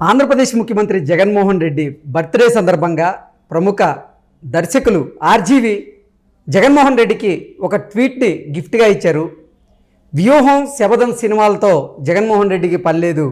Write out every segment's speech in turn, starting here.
ఆంధ్రప్రదేశ్ ముఖ్యమంత్రి జగన్మోహన్ రెడ్డి బర్త్డే సందర్భంగా ప్రముఖ దర్శకులు ఆర్జీవి జగన్మోహన్ రెడ్డికి ఒక ట్వీట్ని గిఫ్ట్గా ఇచ్చారు. వ్యూహం శబదం సినిమాలతో జగన్మోహన్ రెడ్డికి పనిలేదు.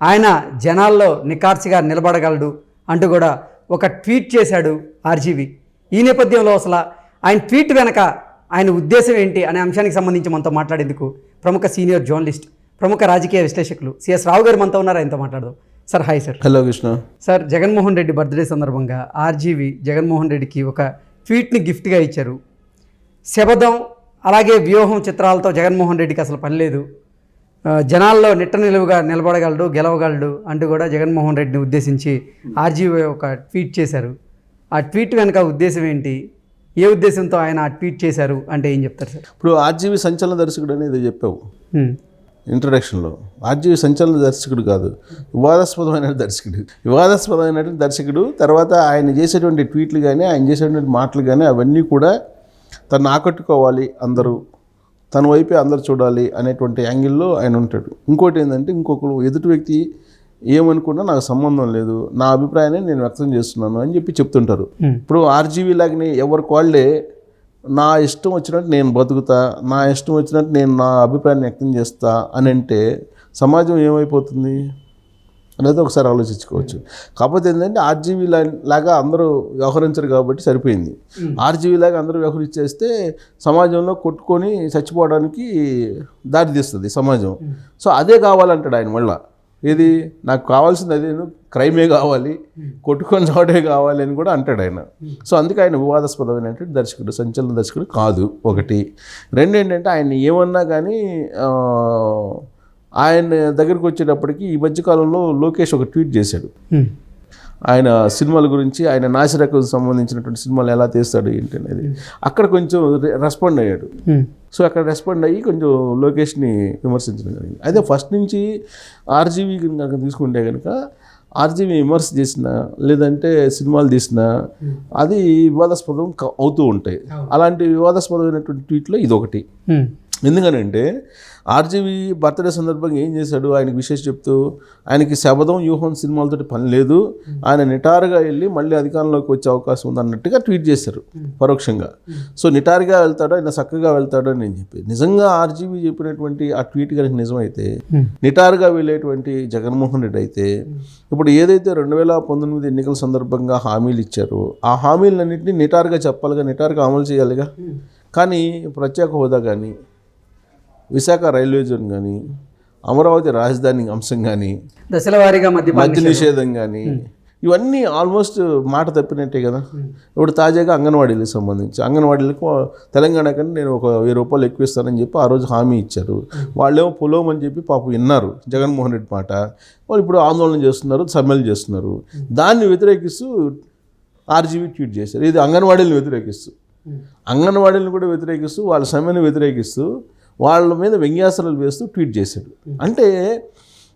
ఆయన జనాల్లో నికార్చిగా నిలబడగలడు అంటూ కూడా ఒక ట్వీట్ చేశాడు ఆర్జీవి. ఈ నేపథ్యంలో అసలు ఆయన ట్వీట్ వెనక ఆయన ఉద్దేశం ఏంటి అనే అంశానికి సంబంధించి మనతో మాట్లాడేందుకు ప్రముఖ సీనియర్ జర్నలిస్ట్ ప్రముఖ రాజకీయ విశ్లేషకులు సిఎస్ రావు గారు మనతో ఉన్నారు. ఆయనతో మాట్లాడదాం. Sir hi sir. Hello Krishna. Sir Jaganmohan Reddy birthday సందర్భంగా ఆర్జీవి జగన్మోహన్ రెడ్డికి ఒక ట్వీట్ని గిఫ్ట్గా ఇచ్చారు. శబదం అలాగే వ్యూహం చిత్రాలతో జగన్మోహన్ రెడ్డికి అసలు పని లేదు. జనాల్లో నిట్ట నిలువుగా నిలబడగలడు గెలవగలడు అంటూ కూడా జగన్మోహన్ రెడ్డిని ఉద్దేశించి ఆర్జీవి ఒక ట్వీట్ చేశారు. ఆ ట్వీట్ వెనక ఉద్దేశం ఏంటి? ఏ ఉద్దేశంతో ఆయన ఆ ట్వీట్ చేశారు? అంటే ఏం చెప్తారు సార్? ఇప్పుడు ఆర్జీవి సంచలన దర్శకుడు అనేది చెప్పావు. ఇంట్రడక్షన్లో. ఆర్జీవి సంచలన దర్శకుడు కాదు. వివాదాస్పదమైన దర్శకుడు. వివాదాస్పదమైన దర్శకుడు తర్వాత ఆయన చేసేటువంటి ట్వీట్లు కానీ ఆయన చేసేటువంటి మాటలు కానీ అవన్నీ కూడా తను ఆకట్టుకోవాలి అందరూ. తన వైపే అందరు చూడాలి అనేటువంటి యాంగిల్లో ఆయన ఉంటాడు. ఇంకోటి ఏంటంటే ఇంకొకరు ఎదుటి వ్యక్తి ఏమనుకున్నా నాకు సంబంధం లేదు నా అభిప్రాయాన్ని నేను వ్యక్తం చేస్తున్నాను అని చెప్పి చెప్తుంటారు. ఇప్పుడు ఆర్జీవీ లాగానే ఎవరికి వాళ్ళే నా ఇష్టం వచ్చినట్టు నేను బతుకుతా నా ఇష్టం వచ్చినట్టు నేను నా అభిప్రాయాన్ని వ్యక్తం చేస్తా అని అంటే సమాజం ఏమైపోతుంది? అనేది ఒకసారి ఆలోచించుకోవచ్చు. కాకపోతే ఏంటంటే ఆర్జీవీ లాగా అందరూ వ్యవహరించరు కాబట్టి సరిపోయింది. ఆర్జీవీ లాగా అందరూ వ్యవహరించేస్తే సమాజంలో కొట్టుకొని చచ్చిపోవడానికి దారి తీస్తుంది సమాజం సో అదే కావాలంటాడు ఆయన మళ్ళా. ఏది? నాకు కావాల్సింది అదే క్రైమే కావాలి కొట్టుకొని చోటే కావాలి అని కూడా అంటాడు ఆయన. సో అందుకే ఆయన వివాదాస్పదమైనటువంటి దర్శకుడు సంచలన దర్శకుడు కాదు ఒకటి. రెండు ఏంటంటే ఆయన ఏమన్నా కానీ ఆయన దగ్గరికి వచ్చేటప్పటికి ఈ మధ్యకాలంలో లోకేష్ ఒక ట్వీట్ చేశాడు. హ్మ్. ఆయన సినిమాల గురించి ఆయన నాసిరకం సంబంధించినటువంటి సినిమాలు ఎలా తీస్తాడు ఏంటి అనేది అక్కడ కొంచెం రెస్పాండ్ అయ్యాడు. సో అక్కడ రెస్పాండ్ అయ్యి కొంచెం లోకేష్ని విమర్శించడం జరిగింది. అదే ఫస్ట్ నుంచి ఆర్జీవీ కనుక తీసుకుంటే కనుక ఆర్జీవీ విమర్శ చేసిన లేదంటే సినిమాలు తీసిన అది వివాదాస్పదం అవుతూ ఉంటాయి. అలాంటి వివాదాస్పదమైనటువంటి ట్వీట్లో ఇది ఒకటి. ఎందుకనంటే ఆర్జీవి బర్త్డే సందర్భంగా ఏం చేశాడు? ఆయనకి విశేష చెప్తూ ఆయనకి శబదం వ్యూహం సినిమాలతోటి పని లేదు. ఆయన నిటారుగా వెళ్ళి మళ్ళీ అధికారంలోకి వచ్చే అవకాశం ఉంది అన్నట్టుగా ట్వీట్ చేశారు పరోక్షంగా. సో నిటారుగా వెళ్తాడు? ఆయన చక్కగా వెళ్తాడు అని నేను చెప్పి నిజంగా ఆర్జీవి చెప్పినటువంటి ఆ ట్వీట్ కనుక నిజమైతే నిటారుగా వెళ్ళేటువంటి జగన్మోహన్ రెడ్డి అయితే ఇప్పుడు ఏదైతే రెండు వేల పంతొమ్మిది ఎన్నికల సందర్భంగా హామీలు ఇచ్చారో ఆ హామీలన్నింటినీ నిటారుగా చెప్పాలిగా నిటారుగా అమలు చేయాలిగా. కానీ ప్రత్యేక హోదా కానీ విశాఖ రైల్వే జోన్ కానీ అమరావతి రాజధాని అంశం కానీ దశల వారీగా మద్యపాన మద్య నిషేధం కానీ ఇవన్నీ ఆల్మోస్ట్ మాట తప్పినట్టే కదా. ఇప్పుడు తాజాగా అంగన్వాడీలకు సంబంధించి అంగన్వాడీలకు తెలంగాణ కన్నా నేను ఒక వెయ్యి రూపాయలు ఎక్కువ ఇస్తానని చెప్పి ఆ రోజు హామీ ఇచ్చారు. వాళ్ళేమో పొలం అని చెప్పి పాపం విన్నారు. జగన్మోహన్ రెడ్డి మాట. వాళ్ళు ఇప్పుడు ఆందోళన చేస్తున్నారు సమ్మెలు చేస్తున్నారు. దాన్ని వ్యతిరేకిస్తూ ఆర్జీవీ ట్వీట్ చేశారు. ఇది అంగన్వాడీలను వ్యతిరేకిస్తూ. అంగన్వాడీలను కూడా వ్యతిరేకిస్తూ వాళ్ళ సమ్మెను వ్యతిరేకిస్తూ వాళ్ళ మీద వ్యంగ్యాసనాలు వేస్తూ ట్వీట్ చేశాడు. అంటే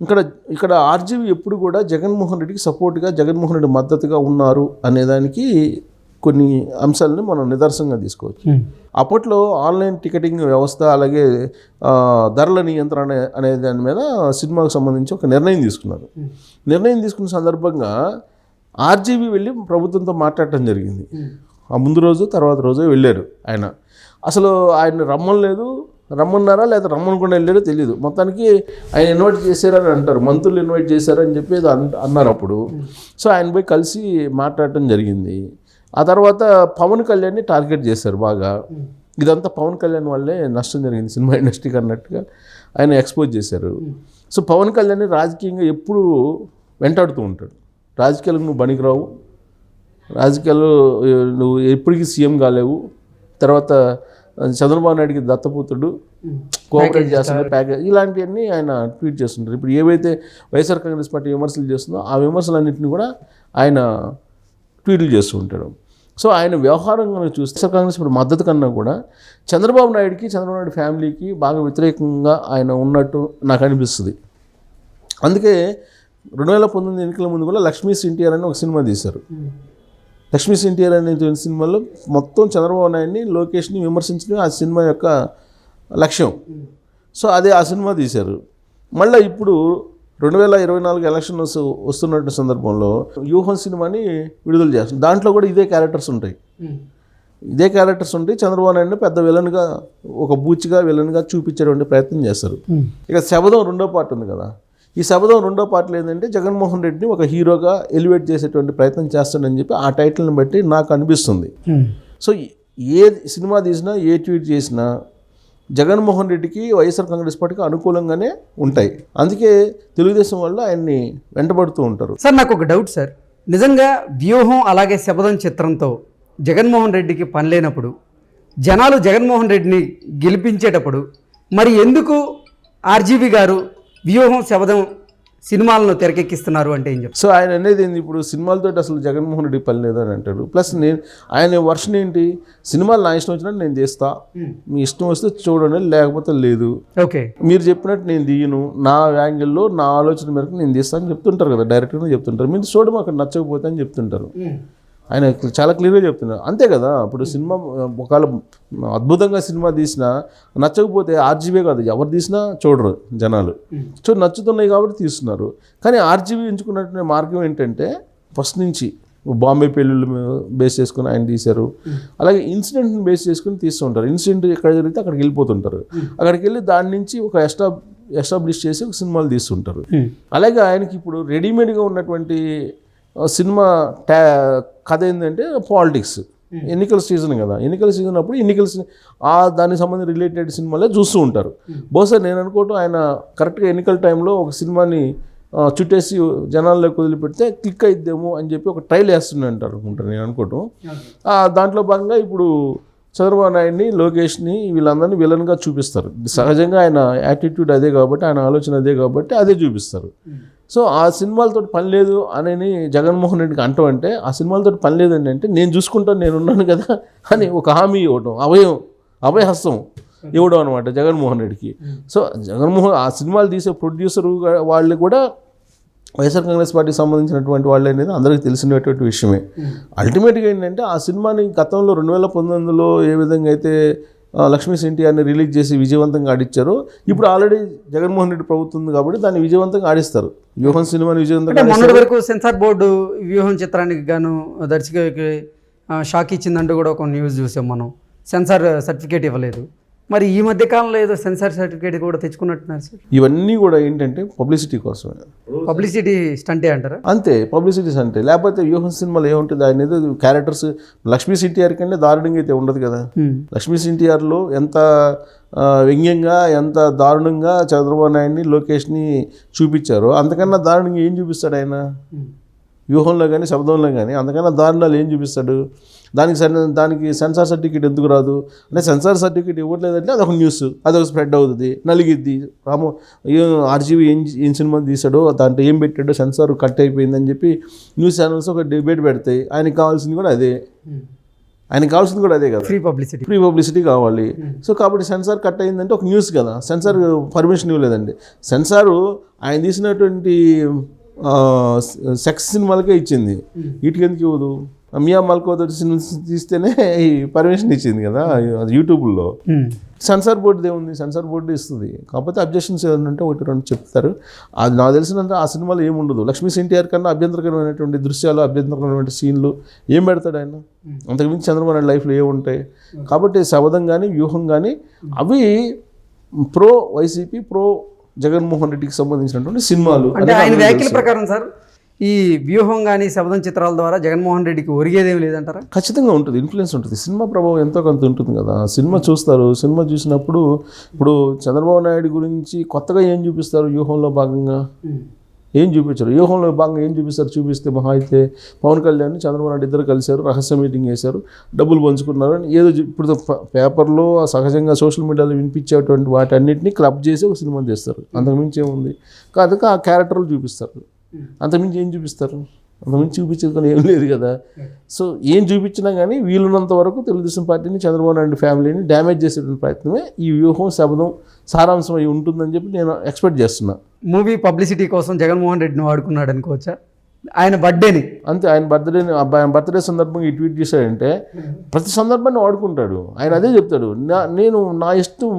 ఇక్కడ ఇక్కడ ఆర్జీవి ఎప్పుడు కూడా జగన్మోహన్ రెడ్డికి సపోర్ట్గా జగన్మోహన్ రెడ్డి మద్దతుగా ఉన్నారు అనేదానికి కొన్ని అంశాలను మనం నిదర్శనంగా తీసుకోవచ్చు. అప్పట్లో ఆన్లైన్ టికెటింగ్ వ్యవస్థ అలాగే ధరల నియంత్రణ అనే దాని మీద సినిమాకు సంబంధించి ఒక నిర్ణయం తీసుకున్నారు. నిర్ణయం తీసుకున్న సందర్భంగా ఆర్జీబీ వెళ్ళి ప్రభుత్వంతో మాట్లాడటం జరిగింది. ఆ ముందు రోజు తర్వాత రోజు వెళ్ళారు ఆయన. అసలు ఆయన రమ్మనలేదు. రమ్మన్నారా లేదా రమ్మనుకుండా వెళ్ళారో తెలియదు మొత్తానికి ఆయన ఇన్వైట్ చేశారని అంటారు. మంత్రులు ఇన్వైట్ చేశారని చెప్పి అన్- అన్నారు అప్పుడు. సో ఆయన పోయి కలిసి మాట్లాడటం జరిగింది. ఆ తర్వాత పవన్ కళ్యాణ్ని టార్గెట్ చేశారు బాగా. ఇదంతా పవన్ కళ్యాణ్ వల్లే నష్టం జరిగింది సినిమా ఇండస్ట్రీకి అన్నట్టుగా ఆయన ఎక్స్పోజ్ చేశారు. సో పవన్ కళ్యాణ్ రాజకీయంగా ఎప్పుడు వెంటాడుతూ ఉంటాడు. రాజకీయాలకు నువ్వు బణికిరావు. రాజకీయాలు నువ్వు ఎప్పటికీ సీఎం కాలేవు. తర్వాత చంద్రబాబు నాయుడికి దత్తపుత్రుడు కోఆపరేట్ చేస్తున్నారు ప్యాకేజ్ ఇలాంటివన్నీ ఆయన ట్వీట్ చేస్తుంటారు. ఇప్పుడు ఏవైతే వైఎస్ఆర్ కాంగ్రెస్ పార్టీ విమర్శలు చేస్తుందో ఆ విమర్శలన్నింటినీ కూడా ఆయన ట్వీట్లు చేస్తూ ఉంటాడు. సో ఆయన వ్యవహారం కనుక చూస్తే కాంగ్రెస్ ఇప్పుడు మద్దతు కన్నా కూడా చంద్రబాబు నాయుడికి చంద్రబాబు నాయుడు ఫ్యామిలీకి బాగా వ్యతిరేకంగా ఆయన ఉన్నట్టు నాకు అనిపిస్తుంది. అందుకే రెండు వేల పంతొమ్మిది ఎన్నికల ముందు కూడా లక్ష్మీ ఎన్టీఆర్ అని ఒక సినిమా తీశారు. లక్ష్మీ ఎన్టీఆర్ అనే సినిమాలో మొత్తం చంద్రబాబు నాయుడిని లోకేష్ని విమర్శించడం ఆ సినిమా యొక్క లక్ష్యం. సో అదే ఆ సినిమా తీశారు. మళ్ళీ ఇప్పుడు రెండు వేల ఇరవై నాలుగు ఎలక్షన్ వస్తు- వస్తున్నట్టు సందర్భంలో వ్యూహం సినిమాని విడుదల చేస్తుంది. దాంట్లో కూడా ఇదే క్యారెక్టర్స్ ఉంటాయి. ఇదే క్యారెక్టర్స్ ఉంటాయి చంద్రబాబు నాయుడు పెద్ద విలన్గా ఒక బూచిగా విలన్గా చూపించేటువంటి ప్రయత్నం చేస్తారు. ఇక శబదం రెండో పార్ట్ ఉంది కదా. ఈ శబదం రెండో పార్ట్లో ఏంటంటే జగన్మోహన్ రెడ్డిని ఒక హీరోగా ఎలివేట్ చేసేటువంటి ప్రయత్నం చేస్తాడని చెప్పి ఆ టైటిల్ని బట్టి నాకు అనిపిస్తుంది. సో ఏ సినిమా తీసినా ఏ ట్వీట్ చేసినా జగన్మోహన్ రెడ్డికి వైఎస్ఆర్ కాంగ్రెస్ పార్టీకి అనుకూలంగానే ఉంటాయి. అందుకే తెలుగుదేశం వాళ్ళు ఆయన్ని వెంటబడుతూ ఉంటారు. సార్ నాకు ఒక డౌట్ సార్. నిజంగా వ్యూహం అలాగే శబదం చిత్రంతో జగన్మోహన్ రెడ్డికి పని లేనప్పుడు జనాలు జగన్మోహన్ రెడ్డిని గెలిపించేటప్పుడు మరి ఎందుకు ఆర్జీవి గారు వ్యూహం శబదం సినిమాలను తెరకెక్కిస్తున్నారు అంటే ఏం చెప్తారు సో ఆయన అనేది ఏంది? ఇప్పుడు సినిమాలతో అసలు జగన్మోహన్ రెడ్డి పని లేదు అని అంటాడు. ప్లస్ నేను ఆయన వర్షన్ ఏంటి? సినిమాలు నా ఇష్టం వచ్చినట్టు నేను చేస్తా. మీ ఇష్టం వస్తే చూడండి లేకపోతే లేదు. ఓకే. మీరు చెప్పినట్టు నేను తీయను నా యాంగిల్లో నా ఆలోచన మేరకు నేను తీస్తాను అని చెప్తుంటారు కదా. డైరెక్ట్గా చెప్తుంటారు. మీరు చూడడం అక్కడ నచ్చకపోతే అని చెప్తుంటారు. ఆయన చాలా క్లియర్గా చెప్తున్నారు అంతే కదా ఇప్పుడు సినిమా ఒకవేళ అద్భుతంగా సినిమా తీసినా నచ్చకపోతే ఆర్జీవే కాదు ఎవరు తీసినా చూడరు జనాలు. సో నచ్చుతున్నాయి కాబట్టి తీస్తున్నారు. కానీ ఆర్జీవీ ఎంచుకున్నటువంటి మార్గం ఏంటంటే ఫస్ట్ నుంచి బాంబే పెళ్ళిళ్ళు బేస్ చేసుకుని ఆయన తీశారు. అలాగే ఇన్సిడెంట్ని బేస్ చేసుకుని తీస్తూ ఉంటారు. ఇన్సిడెంట్ ఎక్కడ జరిగితే అక్కడికి వెళ్ళిపోతుంటారు. అక్కడికి వెళ్ళి దాని నుంచి ఒక ఎస్టా ఎస్టాబ్లిష్ చేసి ఒక సినిమాలు తీస్తుంటారు. అలాగే ఆయనకి ఇప్పుడు రెడీమేడ్గా ఉన్నటువంటి సినిమా టా కథ ఏంటంటే పాలిటిక్స్. ఎన్నికల సీజన్ కదా. ఎన్నికల సీజన్ అప్పుడు ఎన్నికల సీ- ఆ దానికి సంబంధించిన రిలేటెడ్ సినిమాలే చూస్తూ ఉంటారు. బహుశా నేను అనుకోవటం ఆయన కరెక్ట్గా ఎన్నికల టైంలో ఒక సినిమాని చుట్టేసి జనాల్లోకి వదిలిపెడితే క్లిక్ అయిద్దేమో అని చెప్పి ఒక ట్రైల్ వేస్తుందంటారు అనుకుంటాను నేను అనుకోవటం. దాంట్లో భాగంగా ఇప్పుడు చంద్రబాబు నాయుడిని లోకేష్ని వీళ్ళందరినీ విలన్గా చూపిస్తారు. సహజంగా ఆయన యాటిట్యూడ్ అదే కాబట్టి ఆయన ఆలోచన అదే కాబట్టి అదే చూపిస్తారు. సో ఆ సినిమాలతో పని లేదు అని జగన్మోహన్ రెడ్డికి అంటాం అంటే ఆ సినిమాలతో పని లేదండి అంటే నేను చూసుకుంటాను నేను ఉన్నాను కదా అని ఒక హామీ ఇవ్వడం అభయం అభయహస్తం ఇవ్వడం అనమాట జగన్మోహన్ రెడ్డికి. సో జగన్మోహన్ ఆ సినిమాలు తీసే ప్రొడ్యూసర్ వాళ్ళు కూడా వైఎస్ఆర్ కాంగ్రెస్ పార్టీకి సంబంధించినటువంటి వాళ్ళు అనేది అందరికీ తెలిసినటువంటి విషయమే. అల్టిమేట్గా ఏంటంటే ఆ సినిమాని గతంలో రెండు వేల పంతొమ్మిదిలో ఏ విధంగా అయితే లక్ష్మీ ఎన్టీఆర్ని రిలీజ్ చేసి విజయవంతంగా ఆడిచ్చారో ఇప్పుడు ఆల్రెడీ జగన్మోహన్ రెడ్డి ప్రభుత్వం ఉంది కాబట్టి దాన్ని విజయవంతంగా ఆడిస్తారు. వ్యూహం సినిమాని విజయవంతంగా మొన్నటి వరకు సెన్సార్ బోర్డు వ్యూహం చిత్రానికి గాను దర్శకుడికి షాక్ ఇచ్చిందంటూ కూడా ఒక న్యూస్ చూసాం మనం. సెన్సార్ సర్టిఫికేట్ ఇవ్వలేదు. మరి ఈ మధ్య కాలంలో ఏదో సెన్సార్ సర్టిఫికేట్ కూడా తెచ్చుకున్నట్టున్నారు సార్. ఇవన్నీ కూడా ఏంటంటే పబ్లిసిటీ కోసమే. పబ్లిసిటీ స్టంటే అంటారా? అంతే పబ్లిసిటీస్ అంటే లేకపోతే వ్యూహం సినిమాలో ఏముంటుంది? ఆయన ఏదో క్యారెక్టర్స్ లక్ష్మీ ఎన్టీఆర్ కంటే దారుణంగా అయితే ఉండదు కదా. లక్ష్మీ ఎన్టీఆర్లో ఎంత వ్యంగ్యంగా ఎంత దారుణంగా చంద్రబాబు నాయుడిని లోకేష్ని చూపించారో అంతకన్నా దారుణంగా ఏం చూపిస్తాడు ఆయన? వ్యూహంలో కానీ శబ్దంలో కానీ అంతకన్నా దారుణాలు ఏం చూపిస్తాడు? దానికి సెన్ దానికి సెన్సార్ సర్టిఫికేట్ ఎందుకు రాదు? అంటే సెన్సార్ సర్టిఫికేట్ ఇవ్వట్లేదంటే అదొక న్యూస్ అదొక స్ప్రెడ్ అవుతుంది నలిగిద్ది. రాము ఆర్జీవీ ఏం ఏం సినిమా తీసాడో దాంట్లో ఏం పెట్టాడో సెన్సార్ కట్ అయిపోయిందని చెప్పి న్యూస్ ఛానల్స్ ఒక డిబేట్ పెడతాయి. ఆయనకి కావాల్సింది కూడా అదే. ఆయనకి కావాల్సింది కూడా అదే కదా. ఫ్రీ పబ్లిసిటీ ఫ్రీ పబ్లిసిటీ కావాలి. సో కాబట్టి సెన్సార్ కట్ అయిందంటే ఒక న్యూస్ కదా. సెన్సార్ పర్మిషన్ ఇవ్వలేదండి. సెన్సారు ఆయన తీసినటువంటి సెక్స్ సినిమాలకే ఇచ్చింది. వీటికి ఎందుకు ఇవ్వదు? మియా మల్కోతో సినిమా తీస్తేనే ఈ పర్మిషన్ ఇచ్చింది కదా అది యూట్యూబ్లో. సెన్సార్ బోర్డు ఏముంది సెన్సార్ బోర్డు ఇస్తుంది. కాకపోతే అబ్జెక్షన్స్ ఏదైనా ఉంటే ఒకటి రెండు చెప్తారు. అది నాకు తెలిసినంత ఆ సినిమాలో ఏముండదు లక్ష్మీ ఎన్టీఆర్ కన్నా అభ్యంతరకరమైనటువంటి దృశ్యాలు అభ్యంతరకరమైన సీన్లు ఏం పెడతాడు ఆయన? అంతకుమించి చంద్రబాబు నాయుడు లైఫ్లో ఏముంటాయి కాబట్టి శబదం కానీ వ్యూహం కానీ అవి ప్రో వైసీపీ ప్రో జగన్మోహన్ రెడ్డికి సంబంధించినటువంటి సినిమాలు అంటే ఆయన వ్యాఖ్యల ప్రకారం సార్ ఈ వ్యూహం కానీ శబ్దం చిత్రాల ద్వారా జగన్మోహన్ రెడ్డికి ఒరిగేదేం లేదంటారా? ఖచ్చితంగా ఉంటుంది ఇన్ఫ్లుయెన్స్ ఉంటుంది. సినిమా ప్రభావం ఎంతో కొంత ఉంటుంది కదా. సినిమా చూస్తారు సినిమా చూసినప్పుడు ఇప్పుడు చంద్రబాబు నాయుడు గురించి కొత్తగా ఏం చూపిస్తారు వ్యూహంలో భాగంగా? ఏం చూపించారు? వ్యూహంలో భాగంగా ఏం చూపిస్తారు? చూపిస్తే మహా అయితే పవన్ కళ్యాణ్ చంద్రబాబు నాయుడు ఇద్దరు కలిశారు రహస్య మీటింగ్ చేశారు డబ్బులు పంచుకున్నారు అని ఏదో ఇప్పుడు పేపర్లో సహజంగా సోషల్ మీడియాలో వినిపించేటువంటి వాటన్నిటిని క్లబ్ చేసి ఒక సినిమా తీస్తారు. అంతకుమించి ఏముంది? కాదు ఆ క్యారెక్టర్లు చూపిస్తారు. అంతకుమించి ఏం చూపిస్తారు? అంతకుమించి చూపించేది కానీ ఏం లేదు కదా. సో ఏం చూపించినా కానీ వీలున్నంత వరకు తెలుగుదేశం పార్టీని చంద్రబాబు నాయుడు ఫ్యామిలీని డ్యామేజ్ చేసేటువంటి ప్రయత్నమే ఈ వ్యూహం శబదం సారాంశం అయి ఉంటుందని చెప్పి నేను ఎక్స్పెక్ట్ చేస్తున్నా. మూవీ పబ్లిసిటీ కోసం జగన్మోహన్ రెడ్డిని వాడుకున్నాడు అనుకోవచ్చా? ఆయన బర్త్డేని. అంతే ఆయన బర్త్డే ఆయన బర్త్డే సందర్భంగా ఈ ట్వీట్ చేశాడంటే ప్రతి సందర్భాన్ని వాడుకుంటాడు. ఆయన అదే చెప్తాడు నా నేను నా ఇష్టం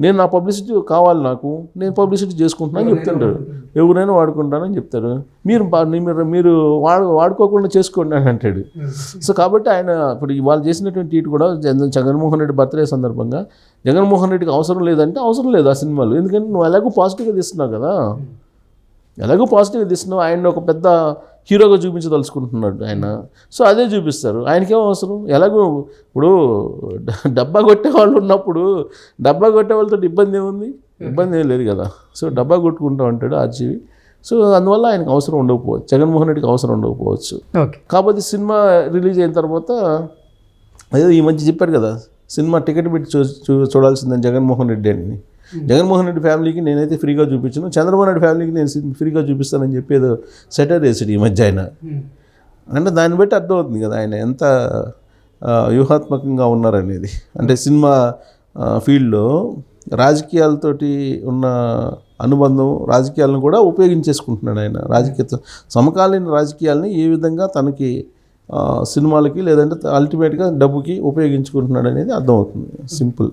నేను నా పబ్లిసిటీ కావాలి నాకు నేను పబ్లిసిటీ చేసుకుంటున్నాను చెప్తుంటాడు. ఎవరైనా వాడుకుంటానని చెప్తారు మీరు మీరు మీరు వాడు వాడుకోకుండా చేసుకోండి అని అంటాడు. సో కాబట్టి ఆయన ఇప్పుడు వాళ్ళు చేసినటువంటి ట్వీట్ కూడా జగన్- జగన్మోహన్ రెడ్డి బర్త్డే సందర్భంగా జగన్మోహన్ రెడ్డికి అవసరం లేదంటే అవసరం లేదు ఆ సినిమాలు. ఎందుకంటే నువ్వు ఎలాగో పాజిటివ్గా తీస్తున్నావు కదా. ఎలాగో పాజిటివ్గా తీస్తున్నావు. ఆయన ఒక పెద్ద హీరోగా చూపించదలుచుకుంటున్నాడు ఆయన. సో అదే చూపిస్తారు. ఆయనకేం అవసరం? ఎలాగో ఇప్పుడు డబ్బా కొట్టే వాళ్ళు ఉన్నప్పుడు డబ్బా కొట్టే వాళ్ళతో ఇబ్బంది ఏముంది? ఇబ్బంది ఏం లేదు కదా. సో డబ్బా కొట్టుకుంటూ ఉంటాడు ఆర్జీవి. సో అందువల్ల ఆయనకు అవసరం ఉండకపోవచ్చు. జగన్మోహన్ రెడ్డికి అవసరం ఉండకపోవచ్చు. కాకపోతే సినిమా రిలీజ్ అయిన తర్వాత అదే ఈ మధ్య చెప్పారు కదా సినిమా టికెట్ పెట్టి చూ చూ- చూడాల్సిందని జగన్మోహన్ రెడ్డి అని. జగన్మోహన్ రెడ్డి ఫ్యామిలీకి నేనైతే ఫ్రీగా చూపించను. చంద్రబాబు నాయుడు ఫ్యామిలీకి నేను ఫ్రీగా చూపిస్తానని చెప్పి ఏదో సెటర్ వేసాడు ఈ మధ్య ఆయన. అంటే దాన్ని బట్టి అర్థమవుతుంది కదా ఆయన ఎంత వ్యూహాత్మకంగా ఉన్నారనేది. అంటే సినిమా ఫీల్డ్లో రాజకీయాలతోటి ఉన్న అనుబంధం రాజకీయాలను కూడా ఉపయోగించేసుకుంటున్నాడు ఆయన. రాజకీయ సమకాలీన రాజకీయాలని ఏ విధంగా తనకి సినిమాలకి లేదంటే అల్టిమేట్గా డబ్బుకి ఉపయోగించుకుంటున్నాడు అనేది అర్థమవుతుంది. సింపుల్.